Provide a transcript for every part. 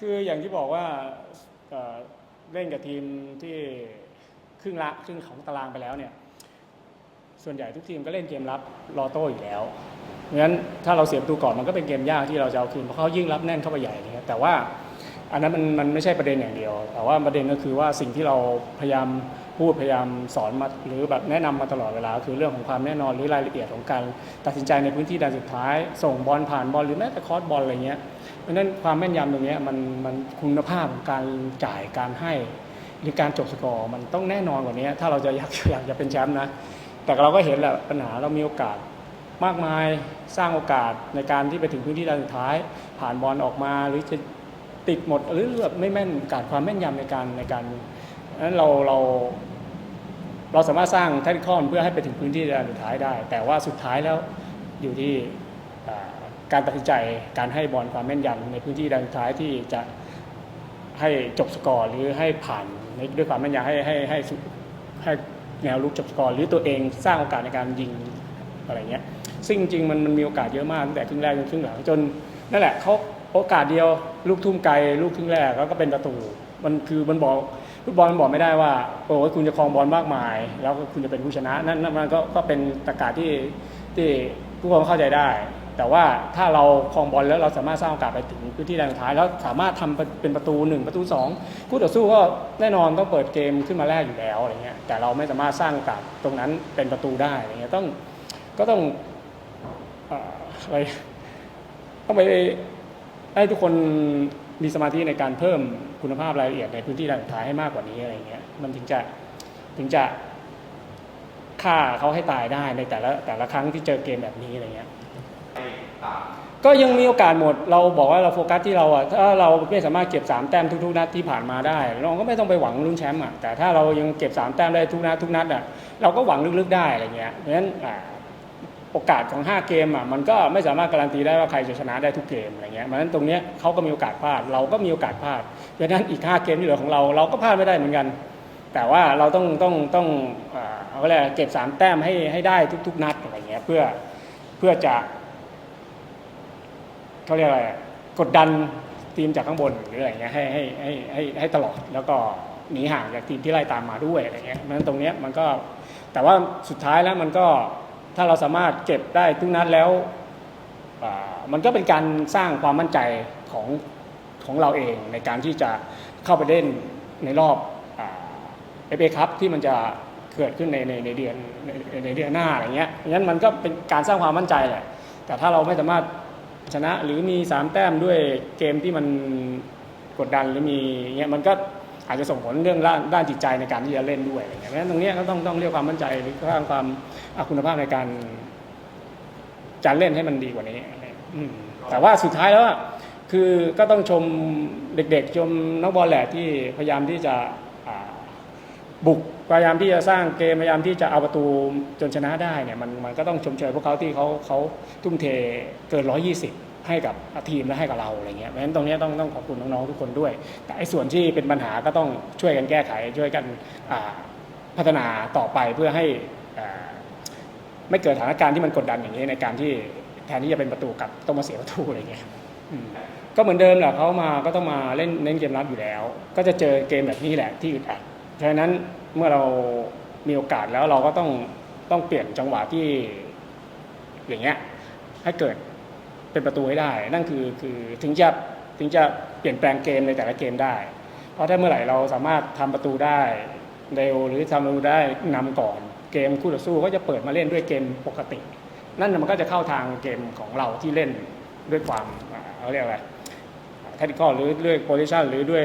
คืออย่างที่บอกว่าเเล่นกับทีมที่ครึ่งละครึ่งของตารางไปแล้วเนี่ย ส่วนใหญ่ทุกทีมก็เล่นเกมรับรอโต้อยู่แล้วเพราะฉะนั้นถ้าเราเสียประตูก่อนมันก็เป็นเกมยากที่เราจะเอาคืนเพราะเขายิ่งรับแน่นเข้าไปใหญ่เลยแต่ว่า อันนั้นมันมันไม่ใช่ประเด็นอย่างเดียว แต่ว่าประเด็นก็คือว่าสิ่งที่เราพยายามพูดพยายามสอนมาหรือแบบแนะนำมาตลอดเวลา คือเรื่องของความแน่นอนหรือรายละเอียดของการตัดสินใจในพื้นที่ด้านสุดท้าย ส่งบอลผ่านบอลหรือแม้แต่คอร์สบอลอะไรเงี้ยเพราะนั้นความแม่นยำตรงนี้มันมันคุณภาพของการจ่ายการให้ หรือการจบสกอร์มันต้องแน่นอนกว่านี้ถ้าเราจะอยากอยากจะเป็นแชมป์นะแต่เราก็เห็นแหละปัญหาเรามีโอกาสมากมายสร้างโอกาสในการที่ไปถึงพื้นที่ด้านสุดท้าย ผ่านบอลออกมาหรือจะ ติดหมดหรือแบบไม่แม่นการความแม่นยำในการในการนั้นเราเราเราสามารถสร้างแทคนิคอนเพื่อให้ไปถึงพื้นที่ด้านสุดท้ายได้ แต่ว่าสุดท้ายแล้วอยู่ที่การตัดสินใจการให้บอลความแม่นยำในพื้นที่ด้านสุดท้ายที่จะให้จบสกอร์หรือให้ผ่านในด้วยความแม่นยำให้ให้ให้ให้แนวลุกจบสกอร์หรือตัวเองสร้างโอกาสในการยิงอะไรเงี้ยซึ่งจริงมันมันมีโอกาสเยอะมากตั้งแต่ครึ่งแรกจนครึ่งหลังจนนั่นแหละเขา โอกาสเดียว ลูกทุ่มไกล ลูกครึ่งแรกแล้วก็เป็นประตู มันคือมันบอกฟุตบอลมันบอกไม่ได้ว่าโอ้ยคุณจะครองบอลมากมาย แล้วคุณจะเป็นผู้ชนะนั่นนั่นมันก็ก็เป็นตรรกะที่ที่ทุกคนเข้าใจได้ แต่ว่าถ้าเราครองบอลแล้วเราสามารถสร้างโอกาสไปถึงพื้นที่แดนสุดท้าย แล้วสามารถทำเป็นประตูหนึ่งประตูสองคู่ต่อสู้ก็แน่นอนต้องเปิดเกมขึ้นมาแรกอยู่แล้วอะไรเงี้ยแต่เราไม่สามารถสร้างโอกาสตรงนั้นเป็นประตูได้อะไรเงี้ยต้องก็ต้องเอ่ออะไรต้องไป ให้ทุกคนมีสมาธิในการเพิ่มคุณภาพรายละเอียดในพื้นที่ด้านสุดท้ายให้มากกว่านี้อะไรเงี้ยมันถึงจะถึงจะฆ่าเขาให้ตายได้ในแต่ละแต่ละครั้งที่เจอเกมแบบนี้อะไรเงี้ยก็ยังมีโอกาสหมดเราบอกว่าเราโฟกัสที่เราอะถ้าเราไม่สามารถเก็บสามแต้มทุกๆนัดที่ผ่านมาได้เราก็ไม่ต้องไปหวังลุ้นแชมป์อะแต่ถ้าเรายังเก็บสามแต้มได้ทุกนัดทุกนัดอะเราก็หวังลึกๆได้อะไรเงี้ยเพราะฉะนั้นอ่า โอกาสของ 5 เกมอะมันก็ไม่สามารถการันตีได้ว่าใครจะชนะได้ทุกเกมอะไรเงี้ยเพราะฉะนั้นตรงเนี้ยเขาก็มีโอกาสพลาด เราก็มีโอกาสพลาดเพราะฉะนั้นอีก 5 เกมที่เหลือของเราเราก็พลาดไม่ได้เหมือนกัน แต่ว่าเราต้องต้องต้องเอาอะไรเก็บ 3 แต้มให้ให้ได้ทุก ๆ นัดอะไรเงี้ยเพื่อเพื่อจะเขาเรียกอะไรกดดันทีมจากข้างบนหรืออะไรเงี้ยให้ให้ให้ให้ให้ตลอดแล้วก็หนีห่างจากทีมที่ไล่ตามมาด้วยอะไรเงี้ยเพราะฉะนั้นตรงเนี้ยมันก็แต่ว่าสุดท้ายแล้วมันก็ ถ้าเราสามารถเก็บได้ทุกนัดแล้วมันก็เป็นการสร้างความมั่นใจของของเราเองในการที่จะเข้าไปเล่นในรอบเอฟเอคัพที่มันจะเกิดขึ้นในในในเดือนในในเดือนหน้าอะไรเงี้ยงั้นมันก็เป็นการสร้างความมั่นใจแหละแต่ถ้าเราไม่สามารถชนะหรือมีสามแต้มด้วยเกมที่มันกดดันหรือมีเงี้ยมันก็ อาจจะส่งผลเรื่องด้านด้านจิตใจในการที่จะเล่นด้วยอะไรเงี้ยเพราะฉะนั้นตรงเนี้ยก็ต้องต้องเรียกความมั่นใจหรือสร้างความอะคุณภาพในการการเล่นให้มันดีกว่านี้อืมแต่ว่าสุดท้ายแล้วอะคือก็ต้องชมเด็กๆ ชมนักบอลแหละที่พยายามที่จะบุกพยายามที่จะสร้างเกมพยายามที่จะเอาประตูจนชนะได้เนี่ยมันมันก็ต้องชมเชยพวกเขาที่เขาเขาทุ่มเทเกิน120 ให้กับทีมและให้กับเราอะไรเงี้ยเพราะฉะนั้นตรงนี้ต้องต้องขอบคุณน้องๆทุกคนด้วย แต่ไอ้ส่วนที่เป็นปัญหาก็ต้องช่วยกันแก้ไขช่วยกันพัฒนาต่อไปเพื่อให้ไม่เกิดสถานการณ์ที่มันกดดันอย่างนี้ในการที่แทนที่จะเป็นประตูกับต้องมาเสียประตูอะไรเงี้ยก็เหมือนเดิมแหละเขามาก็ต้องมาเล่นเน้นเกมรับอยู่แล้ว ก็จะเจอเกมแบบนี้แหละที่อึดอัดฉะนั้นเมื่อเรามีโอกาสแล้วเราก็ต้องต้องเปลี่ยนจังหวะที่อย่างเงี้ยให้เกิด เป็นประตูให้ได้ นั่นคือคือถึงจะถึงจะเปลี่ยนแปลงเกมในแต่ละเกมได้ เพราะถ้าเมื่อไหร่เราสามารถทำประตูได้เร็วหรือทำประตูได้นำก่อนเกมคู่ต่อสู้ก็จะเปิดมาเล่นด้วยเกมปกติ นั่นมันก็จะเข้าทางเกมของเราที่เล่นด้วยความเขาเรียกอะไรแทคติคอลหรือด้วยโพซิชันหรือด้วย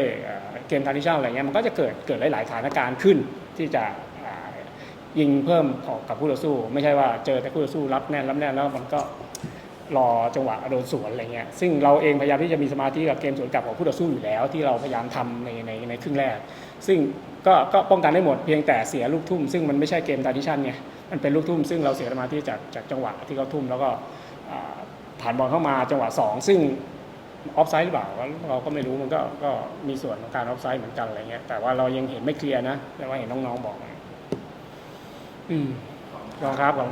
เกมทาร์ดิชันอะไรเงี้ยมันก็จะเกิดเกิดหลาย ๆสถานการณ์ขึ้นที่จะยิงเพิ่มกับคู่ต่อสู้ ไม่ใช่ว่าเจอแต่คู่ต่อสู้รับแน่นรับแน่นแล้วมันก็ รอจังหวะโดนสวนอะไรเงี้ยซึ่งเราเองพยายามที่จะมีสมาธิกับเกมสวนกลับของผู้ต่อสู้อยู่แล้ว ที่เราพยายามทำในในในครึ่งแรก ซึ่งก็ก็ป้องกันได้หมดเพียงแต่เสียลูกทุ่ม ซึ่งมันไม่ใช่เกมตาดิชันไงมันเป็นลูกทุ่ม ซึ่งเราเสียสมาธิจากจากจังหวะที่เขาทุ่มแล้วก็ผ่านบอลเข้ามาจังหวะสองซึ่งออฟไซด์หรือเปล่าเราก็ไม่รู้มันก็ก็มีส่วนของการออฟไซด์เหมือนกันอะไรเงี้ยแต่ว่าเรายังเห็นไม่เคลียร์นะแต่ว่าเห็นน้องๆบอกอืมรองครับขอบคุณ